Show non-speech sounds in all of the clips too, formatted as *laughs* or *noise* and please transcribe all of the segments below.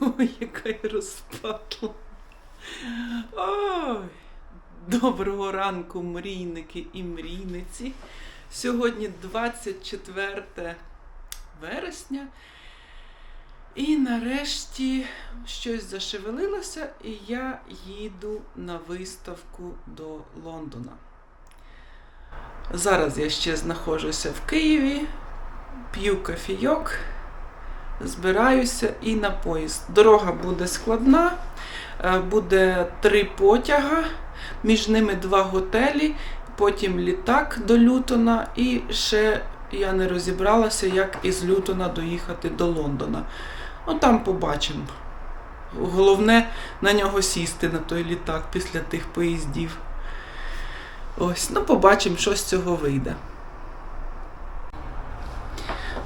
Ой, яка я розпатла. Ой. Доброго ранку, мрійники і мрійниці. Сьогодні 24 вересня. І нарешті щось зашевелилося, і я їду на виставку до Лондона. Зараз я ще знаходжуся в Києві, п'ю кофійок, збираюся і на поїзд. Дорога буде складна, е, буде три потяга, між ними два готелі, потім літак до Лютона, і ще я не розібралася, як із Лютона доїхати до Лондона. Ну там побачимо. Головне на нього сісти на той літак після тих поїздів. Ось, ну побачимо, що з цього вийде.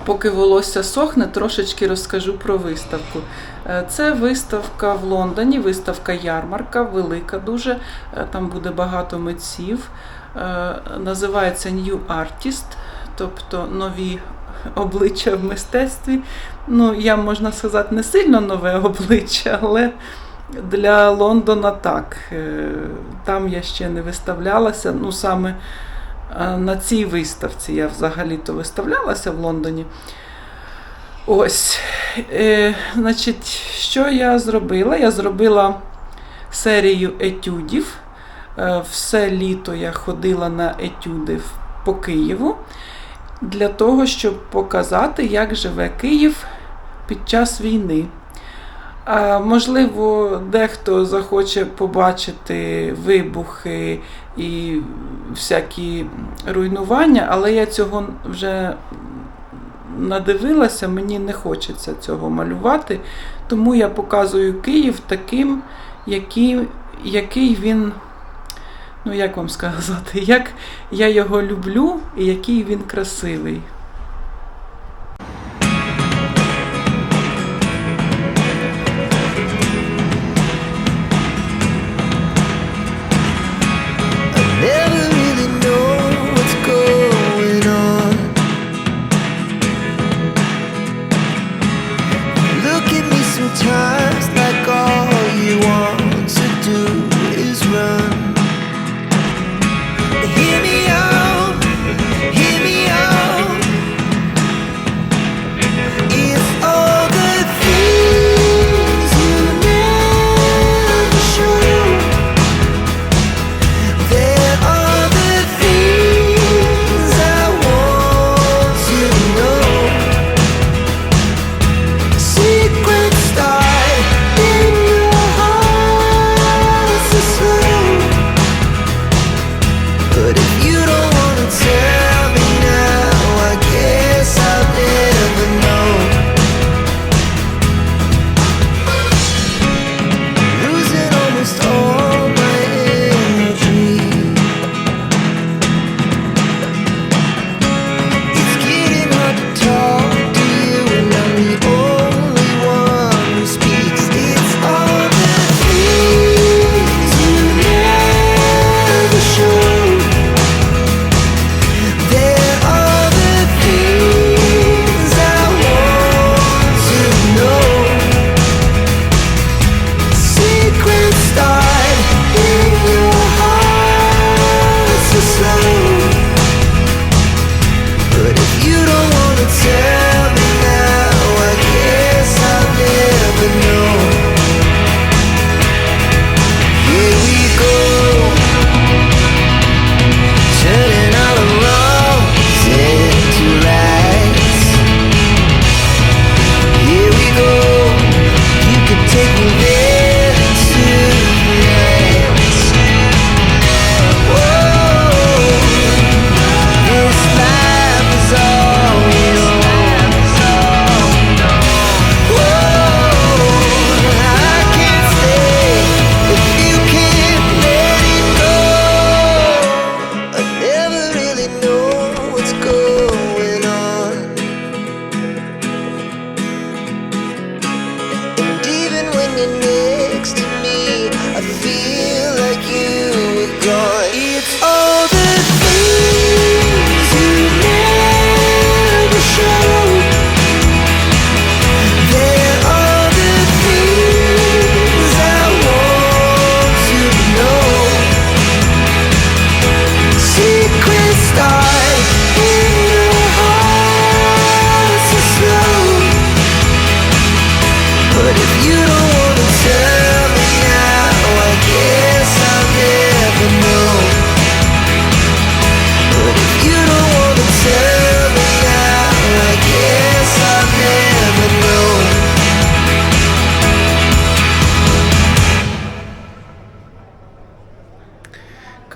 Поки волосся сохне, трошечки розкажу про виставку. Е, Це виставка в Лондоні, виставка ярмарка, велика дуже. Е, Там буде багато митців. Е, Називається New Artist, тобто нові обличчя в мистецтві. Ну, я можна сказати, не сильно нове обличчя, але для Лондона так. Там я ще не виставлялася. Ну, саме на цій виставці я взагалі-то виставлялася в Лондоні. Ось. Е, Значить, що я зробила? Я зробила серію етюдів. Е, Все літо я ходила на етюди по Києву для того, щоб показати, як живе Київ під час війни. Можливо, дехто захоче побачити вибухи і всякі руйнування, але я цього вже надивилася, мені не хочеться цього малювати, тому я показую Київ таким, який, який він, ну як вам сказати, *laughs* як я його люблю і який він красивий.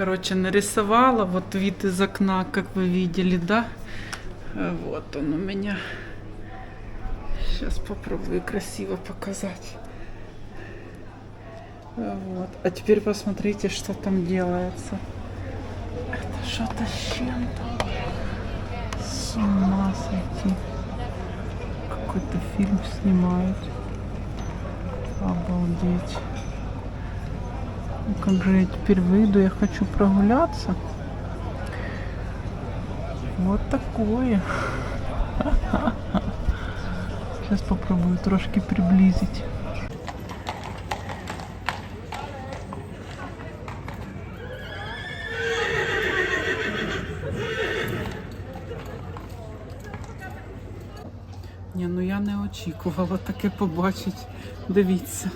короче, нарисовала. Вот вид из окна, как вы видели, да? Э, вот он у меня. Сейчас попробую красиво показать. Вот. А теперь посмотрите, что там делается. Это что-то с чем-то. С ума сойти. Какой-то фильм снимают. Обалдеть. Ну, как же я теперь выйду? Я хочу прогуляться. Вот такое. *laughs* Сейчас попробую трошки приблизить. Ні, ну я не очікувала таке побачити. Дивіться.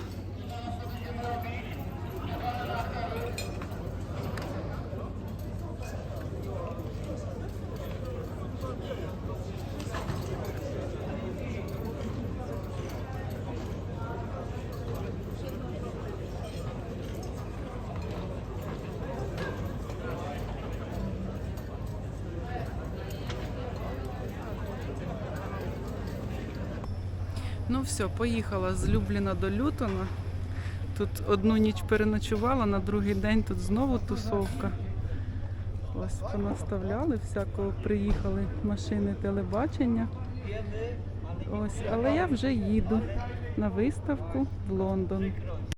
Ну все, поїхала з Любліна до Лютона. Тут одну ніч переночувала, на другий день тут знову тусовка. Ось понаставляли всякого, приїхали машини телебачення. Ось, але я вже їду на виставку в Лондон.